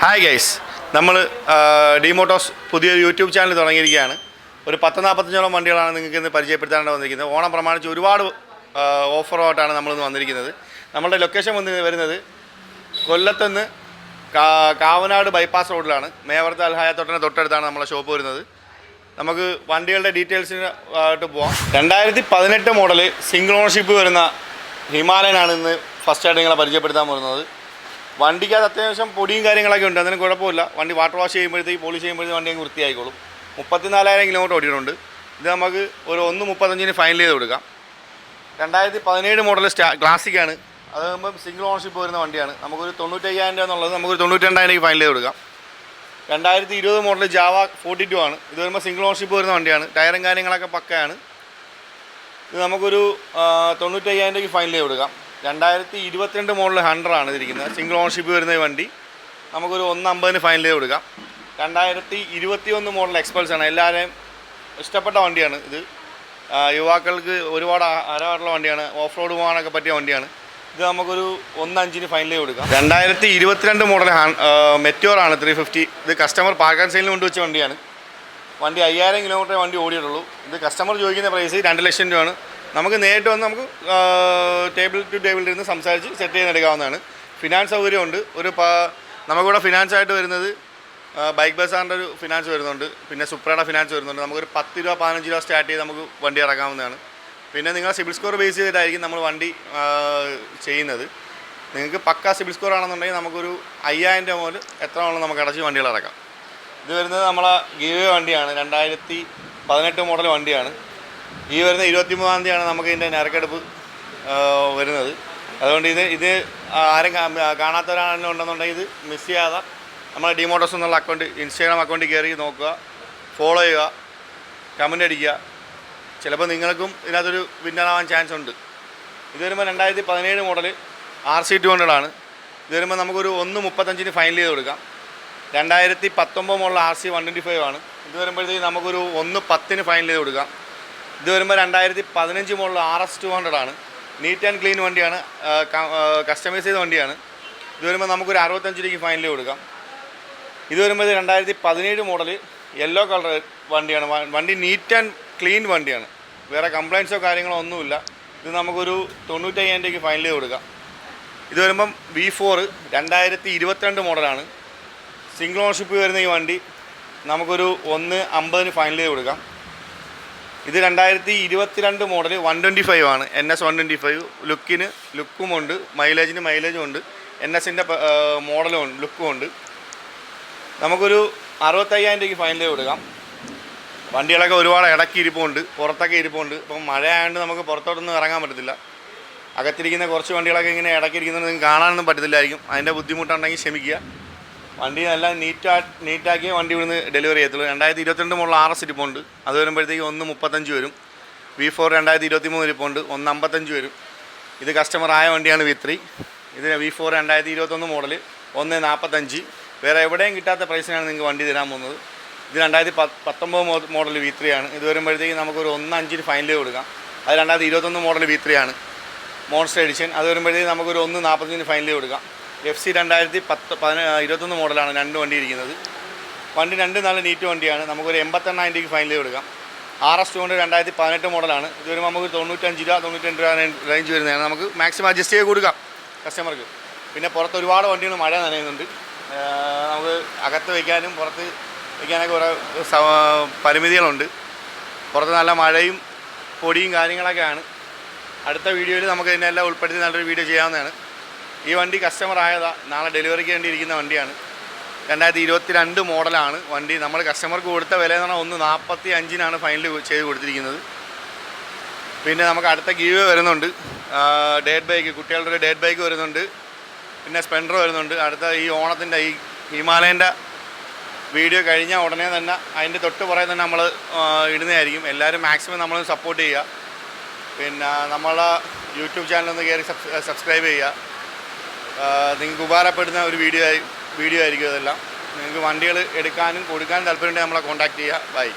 Hi guys നമ്മൾ D motors പുതിയൊരു YouTube channel തുടങ്ങിയിരിക്കുകയാണ്. ഒരു പത്ത് നാൽപ്പത്തഞ്ചോളം വണ്ടികളാണ് നിങ്ങൾക്ക് ഇന്ന് പരിചയപ്പെടുത്താനാണ് വന്നിരിക്കുന്നത്. ഓണം പ്രമാണിച്ച് ഒരുപാട് ഓഫറുമായിട്ടാണ് നമ്മളിന്ന് വന്നിരിക്കുന്നത്. നമ്മളുടെ ലൊക്കേഷൻ വന്ന് വരുന്നത് കൊല്ലത്തുനിന്ന് കാവനാട് ബൈപ്പാസ് റോഡിലാണ് മേവർത്ത് അൽഹായത്തോട്ടിന് തൊട്ടടുത്താണ് നമ്മളെ ഷോപ്പ് വരുന്നത്. നമുക്ക് വണ്ടികളുടെ ഡീറ്റെയിൽസിന് ആയിട്ട് പോവാം. രണ്ടായിരത്തി പതിനെട്ട് മോഡൽ സിംഗിൾ ഓണർഷിപ്പ് വരുന്ന ഹിമാലയനാണ് ഇന്ന് ഫസ്റ്റായിട്ട് നിങ്ങളെ പരിചയപ്പെടുത്താൻ പോകുന്നത്. വണ്ടിക്കകത്ത് അത്യാവശ്യം പൊടിയും കാര്യങ്ങളൊക്കെ ഉണ്ട്. അതിന് കുഴപ്പമില്ല. വണ്ടി വാട്ടർ വാഷ് ചെയ്യുമ്പോഴത്തേക്ക് പോളിഷ് ചെയ്യുമ്പോഴത്തേക്ക് വണ്ടി അങ്ങ് വൃത്തിയായിക്കോളും. മുപ്പത്തിനാലായിരം കിലോമീറ്റർ ഓടിയിട്ടുണ്ട്. ഇത് നമുക്ക് ഒരു ഒന്ന് മുപ്പത്തഞ്ചിന് ഫൈനൽ ചെയ്ത് കൊടുക്കാം. രണ്ടായിരത്തി പതിനേഴ് മോഡൽ സ്റ്റാ ക്ലാസിക്കാണ് അതാകുമ്പം സിംഗിൾ ഓണർഷിപ്പ് വരുന്ന വണ്ടിയാണ്. നമുക്കൊരു തൊണ്ണൂറ്റയ്യായിരം രൂപ എന്നുള്ളത് നമുക്കൊരു തൊണ്ണൂറ്റി ഫൈനൽ ചെയ്ത് കൊടുക്കാം. രണ്ടായിരത്തി ഇരുപത് മോഡൽ ജാവ ഫോർട്ടി ടു ആണ്. ഇത് വരുമ്പോൾ സിംഗിൾ ഓണർഷിപ്പ് വരുന്ന വണ്ടിയാണ്. ടയറും കാര്യങ്ങളൊക്കെ പക്കയാണ്. ഇത് നമുക്കൊരു തൊണ്ണൂറ്റയ്യായിരം രൂപയ്ക്ക് ഫൈനൽ ചെയ്ത് കൊടുക്കാം. രണ്ടായിരത്തി ഇരുപത്തിരണ്ട് മോഡൽ ഹൺഡ്രഡാണ് ഇതിരിക്കുന്നത്. സിംഗിൾ ഓണർഷിപ്പ് വരുന്ന വണ്ടി. നമുക്കൊരു ഒന്ന് അമ്പതിന് ഫൈനൽ ചെയ്ത് കൊടുക്കാം. രണ്ടായിരത്തി ഇരുപത്തി ഒന്ന് മോഡൽ എക്സ്പൾസ് ആണ്. എല്ലാവരെയും ഇഷ്ടപ്പെട്ട വണ്ടിയാണ് ഇത്. യുവാക്കൾക്ക് ഒരുപാട് ആരാറുള്ള വണ്ടിയാണ്. ഓഫ് റോഡ് പോകാനൊക്കെ പറ്റിയ വണ്ടിയാണ്. ഇത് നമുക്കൊരു ഒന്ന് അഞ്ചിന് ഫൈനൽ ചെയ്ത് കൊടുക്കാം രണ്ടായിരത്തി ഇരുപത്തിരണ്ട് മോഡൽ മെറ്റോർ ആണ് ത്രീ ഫിഫ്റ്റി ഇത് കസ്റ്റമർ പാർക്ക് ആൻഡ് സെയിലിന് കൊണ്ടുവച്ച വണ്ടിയാണ്. വണ്ടി അയ്യായിരം കിലോമീറ്റർ വണ്ടി ഓടിയിട്ടുള്ളൂ. ഇത് കസ്റ്റമർ ചോദിക്കുന്ന പ്രൈസ് രണ്ട് ലക്ഷം രൂപയാണ്. നമുക്ക് നേരിട്ട് വന്ന് നമുക്ക് ടേബിൾ ടു ടേബിൾ ഇരുന്ന് സംസാരിച്ച് സെറ്റ് ചെയ്തെടുക്കാവുന്നതാണ്. ഫിനാൻസ് സൗകര്യമുണ്ട്. ഒരു നമുക്കിവിടെ ഫിനാൻസ് ആയിട്ട് വരുന്നത് ബൈക്ക് ബസാറിന്റെ ഒരു ഫിനാൻസ് വരുന്നുണ്ട്. പിന്നെ സുപ്രയുടെ ഫിനാൻസ് വരുന്നുണ്ട്. നമുക്കൊരു പത്ത് രൂപ പതിനഞ്ച് രൂപ സ്റ്റാർട്ട് ചെയ്ത് നമുക്ക് വണ്ടി ഇറക്കാവുന്നതാണ്. പിന്നെ നിങ്ങൾ സിബിൽ സ്കോർ ബേസ് ചെയ്തിട്ടായിരിക്കും നമ്മൾ വണ്ടി ചെയ്യുന്നത്. നിങ്ങൾക്ക് പക്ക സിബിൽ സ്കോർ ആണെന്നുണ്ടെങ്കിൽ നമുക്കൊരു അയ്യായിരം രൂപ മുതൽ എത്ര വേണം നമുക്ക് അടച്ച് വണ്ടികൾ ഇറക്കാം. ഇത് വരുന്നത് നമ്മളെ ഗീവേ വണ്ടിയാണ്. രണ്ടായിരത്തി പതിനെട്ട് മോഡൽ വണ്ടിയാണ്. ഈ വരുന്ന ഇരുപത്തി മൂന്നാം തീയതിയാണ് നമുക്ക് ഇതിന്റെ നറുക്കെടുപ്പ് വരുന്നത്. അതുകൊണ്ട് ഇത് ഇത് ആരും കാണാത്തവരാണെങ്കിലും ഉണ്ടെന്നുണ്ടെങ്കിൽ ഇത് മിസ് ചെയ്യാതെ നമ്മളെ ഡിമോട്ടോസ് എന്നുള്ള അക്കൗണ്ട് ഇൻസ്റ്റാഗ്രാം അക്കൗണ്ടിൽ കയറി നോക്കുക ഫോളോ ചെയ്യുക കമന്റ് അടിക്കുക. ചിലപ്പോൾ നിങ്ങൾക്കും ഇതിനകത്തൊരു വിന്നറാവാൻ ചാൻസ് ഉണ്ട്. ഇത് വരുമ്പോൾ രണ്ടായിരത്തി പതിനേഴ് model R C two hundred ഇത് വരുമ്പോൾ നമുക്കൊരു ഒന്ന് മുപ്പത്തഞ്ചിന് ഫൈനൽ ചെയ്ത് കൊടുക്കാം. രണ്ടായിരത്തി പത്തൊമ്പത് model R C one twenty five ആണ്. ഇത് വരുമ്പോഴത്തേക്ക് നമുക്കൊരു ഒന്ന് പത്തിന് ഫൈനൽ ചെയ്ത് കൊടുക്കാം. ഇത് വരുമ്പോൾ രണ്ടായിരത്തി പതിനഞ്ച് മുകളിൽ ആർ എസ് ടു ഹൺഡ്രഡ് ആണ്. നീറ്റ് ആൻഡ് ക്ലീൻ വണ്ടിയാണ്. കസ്റ്റമൈസ് ചെയ്ത വണ്ടിയാണ്. ഇത് വരുമ്പോൾ നമുക്കൊരു അറുപത്തഞ്ച് രൂപയ്ക്ക് ഫൈനൽ കൊടുക്കാം. ഇത് വരുമ്പോൾ രണ്ടായിരത്തി പതിനേഴ് മോഡൽ യെല്ലോ കളർ വണ്ടിയാണ്. വണ്ടി നീറ്റ് ആൻഡ് ക്ലീൻ വണ്ടിയാണ്. വേറെ കംപ്ലയിൻസോ കാര്യങ്ങളോ ഒന്നുമില്ല. ഇത് നമുക്കൊരു തൊണ്ണൂറ്റയ്യായിരം രൂപയ്ക്ക് ഫൈനൽ കൊടുക്കാം. ഇത് വരുമ്പം വി ഫോർ രണ്ടായിരത്തി ഇരുപത്തിരണ്ട് മോഡലാണ്. സിംഗിൾ ഓണർഷിപ്പ് വരുന്ന ഈ വണ്ടി നമുക്കൊരു ഒന്ന് അമ്പതിന് ഫൈനൽ കൊടുക്കാം. ഇത് രണ്ടായിരത്തി ഇരുപത്തിരണ്ട് മോഡൽ വൺ ട്വന്റി ഫൈവ് ആണ്. N S one twenty five. ലുക്കിന് ലുക്കുമുണ്ട് മൈലേജിന് മൈലേജും ഉണ്ട്. എൻ എസിന്റെ മോഡലും ഉണ്ട്. ലുക്കും ഉണ്ട്. നമുക്കൊരു അറുപത്തയ്യായിരം രൂപയ്ക്ക് ഫൈനൽ കൊടുക്കാം. വണ്ടികളൊക്കെ ഒരുപാട് ഇടയ്ക്ക് ഇരിപ്പുണ്ട് പുറത്തൊക്കെ ഇരിപ്പുണ്ട് ഇപ്പം മഴ ആയതുകൊണ്ട് നമുക്ക് പുറത്തോട്ടൊന്നും ഇറങ്ങാൻ പറ്റത്തില്ല. അകത്തിരിക്കുന്ന കുറച്ച് വണ്ടികളൊക്കെ ഇങ്ങനെ ഇടയ്ക്കിരിക്കുന്നത് നിങ്ങൾക്ക് കാണാനൊന്നും പറ്റത്തില്ലായിരിക്കും. അതിന്റെ ബുദ്ധിമുട്ടുണ്ടെങ്കിൽ ക്ഷമിക്കുക. വണ്ടി നല്ല നീറ്റാ നീറ്റാക്കിയ വണ്ടി ഇവിടുന്ന് ഡെലിവറി ചെയ്യത്തുള്ളൂ. രണ്ടായിരത്തി ഇരുപത്തിരണ്ട് മുകളിൽ ആർ എസ് ഇരിപ്പുണ്ട് അത് വരുമ്പോഴത്തേക്ക് ഒന്ന് മുപ്പത്തഞ്ച് വരും. വി ഫോർ രണ്ടായിരത്തി ഇരുപത്തി മൂന്ന് ഇരിപ്പുണ്ട് ഒന്ന് അമ്പത്തഞ്ച് വരും. ഇത് കസ്റ്റമർ ആയ വണ്ടിയാണ് വി ത്രീ ഇത് വി ഫോർ രണ്ടായിരത്തി ഇരുപത്തൊന്ന് മോഡൽ ഒന്ന് നാൽപ്പത്തഞ്ച് വേറെ എവിടെയും കിട്ടാത്ത പ്രൈസിനാണ് നിങ്ങൾക്ക് വണ്ടി തരാൻ പോകുന്നത്. ഇത് രണ്ടായിരത്തി പത്ത് പത്തൊമ്പത് മോഡൽ വി ത്രീ ആണ്. ഇത് വരുമ്പോഴത്തേക്ക് നമുക്കൊരു ഒന്ന് അഞ്ചിന് ഫൈനൽ കൊടുക്കാം. അത് രണ്ടായിരത്തി ഇരുപത്തൊന്ന് മോഡൽ വി ത്രീ ആണ്. മോൺസ്റ്റർ എഡിഷൻ അത് വരുമ്പോഴത്തേക്ക് നമുക്കൊരു ഒന്ന് നാൽപ്പത്തഞ്ചിന് ഫൈനൽ കൊടുക്കാം. എഫ് സി രണ്ടായിരത്തി പത്ത് പതിന ഇരുപത്തൊന്ന് മോഡലാണ് രണ്ട് വണ്ടി ഇരിക്കുന്നത്. വണ്ടി രണ്ട് നല്ല നീറ്റ് വണ്ടിയാണ്. നമുക്കൊരു എൺപത്തെണ്ണായിരം രൂപയ്ക്ക് ഫൈനൽ കൊടുക്കാം. ആർ എസ് ടു കൊണ്ട് രണ്ടായിരത്തി പതിനെട്ട് മോഡലാണ്. ഇത് വരുമ്പോൾ നമുക്ക് തൊണ്ണൂറ്റഞ്ച് രൂപ തൊണ്ണൂറ്റഞ്ച് രൂപ റേഞ്ച് വരുന്നതാണ്. നമുക്ക് മാക്സിമം അഡ്ജസ്റ്റ് ചെയ്ത് കൊടുക്കാം കസ്റ്റമർക്ക് പിന്നെ പുറത്ത് ഒരുപാട് വണ്ടികൾ മഴ നനയുന്നുണ്ട്. നമുക്ക് അകത്ത് വയ്ക്കാനും പുറത്ത് വയ്ക്കാനൊക്കെ കുറേ പരിമിതികളുണ്ട്. പുറത്ത് നല്ല മഴയും പൊടിയും കാര്യങ്ങളൊക്കെയാണ്. അടുത്ത വീഡിയോയിൽ നമുക്ക് ഇതിനെല്ലാം ഉൾപ്പെടുത്തി നല്ലൊരു വീഡിയോ ചെയ്യാവുന്നതാണ്. ഈ വണ്ടി കസ്റ്റമർ ആയതാ. നാളെ ഡെലിവറിക്ക് വേണ്ടിയിരിക്കുന്ന വണ്ടിയാണ്. രണ്ടായിരത്തി ഇരുപത്തി രണ്ട് മോഡലാണ് വണ്ടി നമ്മൾ കസ്റ്റമർക്ക് കൊടുത്ത വില എന്ന് പറഞ്ഞാൽ ഒന്ന് നാൽപ്പത്തി അഞ്ചിനാണ് ഫൈനൽ ചെയ്ത് കൊടുത്തിരിക്കുന്നത്. പിന്നെ നമുക്ക് അടുത്ത ഗീവ് വരുന്നുണ്ട്. ഡേറ്റ് ബൈക്ക് കുട്ടികളുടെ ഒരു ഡേറ്റ് ബൈക്ക് വരുന്നുണ്ട്. പിന്നെ സ്പെൻഡർ വരുന്നുണ്ട്. അടുത്ത ഈ ഓണത്തിന്റെ ഈ ഹിമാലയന്റെ വീഡിയോ കഴിഞ്ഞ ഉടനെ തന്നെ അതിന്റെ തൊട്ട് പുറകെ തന്നെ നമ്മൾ ഇടുന്നതായിരിക്കും. എല്ലാവരും മാക്സിമം നമ്മൾ സപ്പോർട്ട് ചെയ്യുക. പിന്നെ നമ്മളെ യൂട്യൂബ് ചാനലൊന്ന് കയറി സബ്സ്ക്രൈബ് ചെയ്യുക. നിങ്ങൾക്ക് ഉപകാരപ്പെടുന്ന ഒരു വീഡിയോ ആയി വീഡിയോ ആയിരിക്കും അതെല്ലാം നിങ്ങൾക്ക് വണ്ടികൾ എടുക്കാനും കൊടുക്കാനും താല്പര്യമുണ്ടെങ്കിൽ നമ്മളെ കോൺടാക്ട് ചെയ്യുക. ബൈ